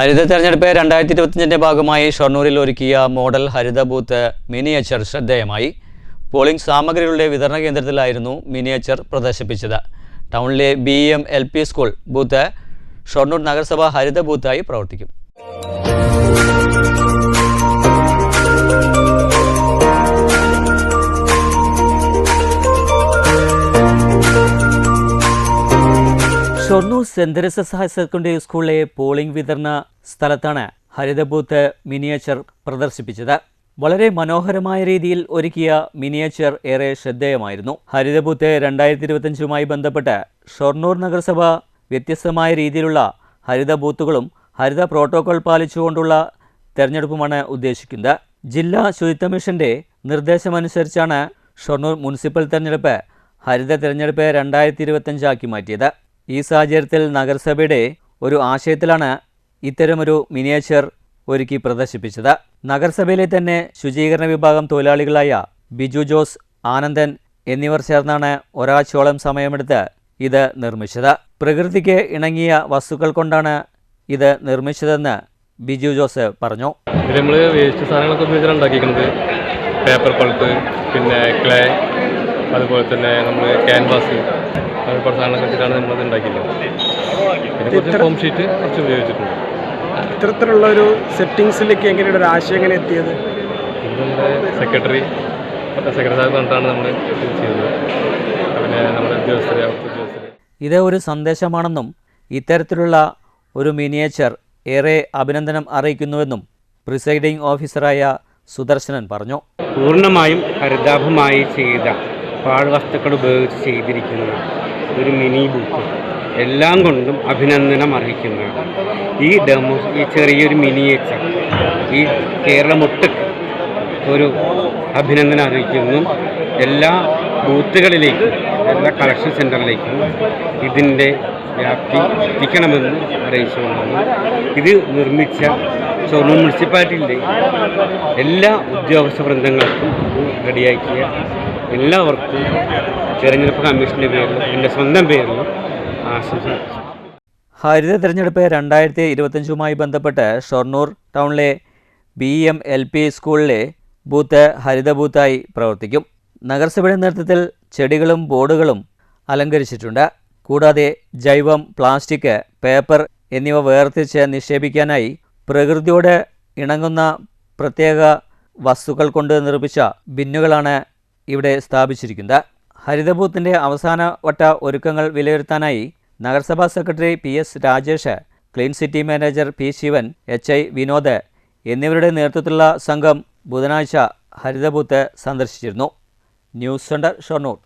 ഹരിത തെരഞ്ഞെടുപ്പ് രണ്ടായിരത്തി ഇരുപത്തിയഞ്ചിന്റെ ഭാഗമായി ഷൊർണൂരിൽ ഒരുക്കിയ മോഡൽ ഹരിത ബൂത്ത് മിനിയേച്ചർ ശ്രദ്ധേയമായി. പോളിംഗ് സാമഗ്രികളുടെ വിതരണ കേന്ദ്രത്തിലായിരുന്നു മിനിയേച്ചർ പ്രദർശിപ്പിച്ചത്. ടൗണിലെ B M L P school booth Shoranur നഗരസഭ ഹരിത ബൂത്തായി പ്രവർത്തിക്കും. Shoranur saint Teresa's higher secondary സ്കൂളിലെ പോളിംഗ് വിതരണ സ്ഥലത്താണ് ഹരിത ബൂത്ത് മിനിയേച്ചർ പ്രദർശിപ്പിച്ചത്. വളരെ മനോഹരമായ രീതിയിൽ ഒരുക്കിയ മിനിയേച്ചർ ഏറെ ശ്രദ്ധേയമായിരുന്നു. ഹരിത ബൂത്ത് രണ്ടായിരത്തി ഇരുപത്തഞ്ചുമായി ബന്ധപ്പെട്ട് ഷൊർണൂർ നഗരസഭ വ്യത്യസ്തമായ രീതിയിലുള്ള ഹരിത ബൂത്തുകളും ഹരിത പ്രോട്ടോകോൾ പാലിച്ചുകൊണ്ടുള്ള തെരഞ്ഞെടുപ്പുമാണ് ഉദ്ദേശിക്കുന്നത്. ജില്ലാ ശുചിത്വ മിഷന്റെ നിർദ്ദേശമനുസരിച്ചാണ് ഷൊർണൂർ മുനിസിപ്പൽ തെരഞ്ഞെടുപ്പ് ഹരിത തെരഞ്ഞെടുപ്പ് രണ്ടായിരത്തി ഇരുപത്തഞ്ചാക്കി മാറ്റിയത്. ഈ സാഹചര്യത്തിൽ നഗരസഭയുടെ ഒരു ആശയത്തിലാണ് ഇത്തരമൊരു മിനിയേച്ചർ ഒരുക്കി പ്രദർശിപ്പിച്ചത്. നഗരസഭയിലെ തന്നെ ശുചീകരണ വിഭാഗം തൊഴിലാളികളായ ബിജു ജോസ് ആനന്ദൻ എന്നിവർ ചേർന്നാണ് ഒരാഴ്ചയോളം സമയമെടുത്ത് ഇത് നിർമ്മിച്ചത്. പ്രകൃതിക്ക് ഇണങ്ങിയ വസ്തുക്കൾ കൊണ്ടാണ് ഇത് നിർമ്മിച്ചതെന്ന് ബിജു ജോസ് പറഞ്ഞു. നമ്മൾ വേസ്റ്റ് സാധനങ്ങളൊക്കെ ഉപയോഗിച്ചാണ് ഉണ്ടാക്കിയിരിക്കുന്നത്. പേപ്പർ പൾപ്പ് പിന്നെ ക്ലേ അതുപോലെ തന്നെ നമ്മൾ ക്യാൻവാസ്. അതുപോലെ സാധനങ്ങളൊക്കെ വെച്ചിട്ടാണ് നമ്മളത് ഉണ്ടാക്കിയത്. പിന്നെ കുറച്ച് ഫോം ഷീറ്റ് കുറച്ച് ഉപയോഗിച്ചിട്ടുണ്ട്. ഇത്തരത്തിലുള്ള ഒരു സെറ്റിങ്സിലേക്ക് എങ്ങനെയാണ് ഒരു ആശയം എങ്ങനെ എത്തിയത്? ഇത് നമ്മുടെ സെക്രട്ടറി സെക്രട്ടറി സാഹിബ് പറഞ്ഞിട്ടാണ് നമ്മൾ ഇത് ചെയ്തത്. പിന്നെ നമ്മുടെ ഉദ്യോഗസ്ഥരെ ഇത് ഒരു സന്ദേശമാണെന്നും ഇത്തരത്തിലുള്ള ഒരു മിനിയേച്ചർ ഏറെ അഭിനന്ദനം അറിയിക്കുന്നുവെന്നും പ്രിസൈഡിംഗ് ഓഫീസറായ സുദർശനൻ പറഞ്ഞു. പൂർണമായും ഹരിതാഭമായി ചെയ്ത പാഴ്വസ്തുക്കൾ ഉപയോഗിച്ച് ചെയ്തിരിക്കുന്ന ഒരു മിനി ബൂത്ത് എല്ലാം കൊണ്ടും അഭിനന്ദനം അർഹിക്കുന്നതാണ്. ഈ ഡെമോ ഈ ചെറിയൊരു മിനിയേച്ചർ ഈ കേരളമൊട്ടുക്ക് ഒരു അഭിനന്ദനം അറിയിക്കുന്നു എല്ലാ ബൂത്തുകളിലേക്കും എല്ലാ കളക്ഷൻ സെന്ററിലേക്കും ഇതിന്റെ വ്യാപ്തി എത്തിക്കണമെന്ന് അറിയിച്ചുകൊണ്ടാണ് ഇത് നിർമ്മിച്ച ഷൊർണൂർ മുനിസിപ്പാലിറ്റിയിലെ എല്ലാ ഉദ്യോഗസ്ഥ വൃന്ദങ്ങൾക്കും റെഡിയാക്കിയ എല്ലാവർക്കും തിരഞ്ഞെടുപ്പ് കമ്മീഷന്റെ പേരിലും എന്റെ സ്വന്തം പേരിലും ആശംസ ഹരിത തെരഞ്ഞെടുപ്പ് രണ്ടായിരത്തി ഇരുപത്തഞ്ചുമായി ബന്ധപ്പെട്ട് ഷൊർണൂർ ടൗണിലെ ബി എം എൽ പി സ്കൂളിലെ ബൂത്ത് ഹരിത ബൂത്തായി പ്രവർത്തിക്കും. നഗരസഭയുടെ നേതൃത്വത്തിൽ ചെടികളും ബോർഡുകളും അലങ്കരിച്ചിട്ടുണ്ട്. കൂടാതെ ജൈവം പ്ലാസ്റ്റിക് പേപ്പർ എന്നിവ വേർതിരിച്ച് നിക്ഷേപിക്കാനായി പ്രകൃതിയോട് ഇണങ്ങുന്ന പ്രത്യേക വസ്തുക്കൾ കൊണ്ട് നിർമ്മിച്ച ബിന്നുകളാണ് ഇവിടെ സ്ഥാപിച്ചിരിക്കുന്നത്. ഹരിതബൂത്തിന്റെ അവസാന വട്ട ഒരുക്കങ്ങൾ വിലയിരുത്താനായി നഗരസഭാ secretary P S Rajesh clean city manager P Sivan H I Vinod എന്നിവരുടെ നേതൃത്വത്തിലുള്ള സംഘം ബുധനാഴ്ച ഹരിതബൂത്ത് സന്ദർശിച്ചിരുന്നു. News centre Shoranur.